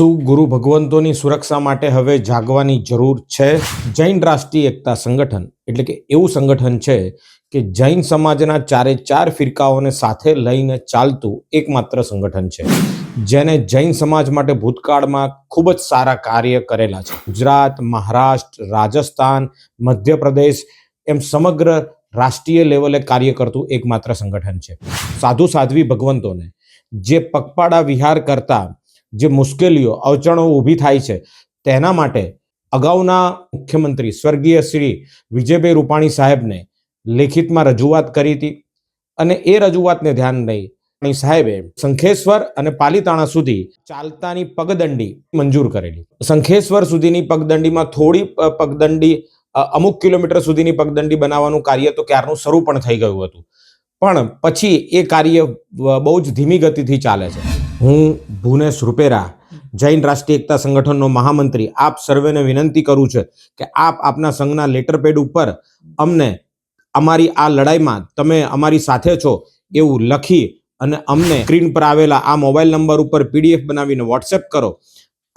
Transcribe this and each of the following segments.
શું ગુરુ ભગવંતોની સુરક્ષા માટે હવે જાગવાની જરૂર છે. જૈન રાષ્ટ્રીય એકતા સંગઠન એટલે કે એવું સંગઠન છે કે જૈન સમાજના ચારે ચાર ફિરકાઓને સાથે લઈને ચાલતું એકમાત્ર સંગઠન છે. જેને જૈન સમાજ માટે ભૂતકાળમાં ખૂબ જ સારા કાર્ય કરેલા છે. ગુજરાત, મહારાષ્ટ્ર, રાજસ્થાન, મધ્યપ્રદેશ એમ સમગ્ર રાષ્ટ્રીય લેવલે કાર્ય કરતું એકમાત્ર સંગઠન છે. સાધુ સાધ્વી ભગવંતોને જે પગપાળા વિહાર કરતા જે મુશ્કેલીઓ અવચણો ઊભી થાય છે, તેના માટે અગાઉના મુખ્યમંત્રી સ્વર્ગીય શ્રી વિજયભાઈ રૂપાણી સાહેબને લેખિતમાં રજૂઆત કરી હતી અને એ રજૂઆતને ધ્યાન લઈ સાહેબે શંખેશ્વર અને પાલીતાણા સુધી ચાલતાની પગદંડી મંજૂર કરેલી. શંખેશ્વર સુધીની પગદંડીમાં થોડી પગદંડી અમુક કિલોમીટર સુધીની પગદંડી બનાવવાનું કાર્ય તો ક્યારનું શરૂ પણ થઈ ગયું હતું. પણ પછી એ કાર્ય બહુ જ ધીમી ગતિથી ચાલે છે. હું ભુવનેશ રૂપેરા, જૈન રાષ્ટ્રીય એકતા સંગઠનનો મહામંત્રી. આપ સર્વેને વિનંતી કરું છું કે આપ આપના સંઘના લેટરપેડ ઉપર અમને અમારી આ લડાઈમાં તમે અમારી સાથે છો એવું લખી અને અમને સ્ક્રીન પર આવેલા આ મોબાઈલ નંબર ઉપર પીડીએફ બનાવીને વોટ્સએપ કરો.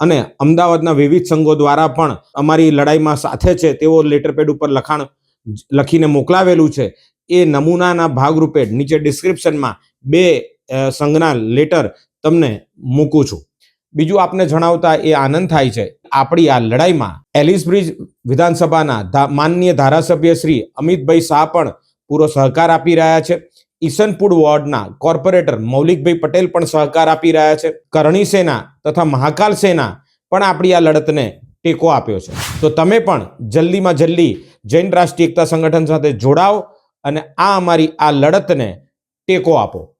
અને અમદાવાદના વિવિધ સંઘો દ્વારા પણ અમારી લડાઈમાં સાથે છે તેવો લેટરપેડ ઉપર લખાણ લખીને મોકલાવેલું છે. એ નમૂનાના ભાગરૂપે નીચે ડિસ્ક્રિપ્શનમાં બે સંઘના લેટર તમને મૂકું છું. બીજું આપને જણાવતા એ આનંદ થાય છે. આપણી આ લડાઈમાં એલિસ બ્રિજ વિધાનસભાના માનનીય ધારાસભ્ય શ્રી અમિતભાઈ શાહ પણ પૂરો સહકાર આપી રહ્યા છે. ઈસનપુર વોર્ડના કોર્પોરેટર મૌલિકભાઈ પટેલ પણ સહકાર આપી રહ્યા છે. કરણી સેના તથા મહાકાલ સેના પણ આપણી આ લડતને ટેકો આપ્યો છે. તો તમે પણ જલ્દીમાં જલ્દી જૈન રાષ્ટ્રીય એકતા સંગઠન સાથે જોડાઓ અને આ અમારી આ લડતને ટેકો આપો.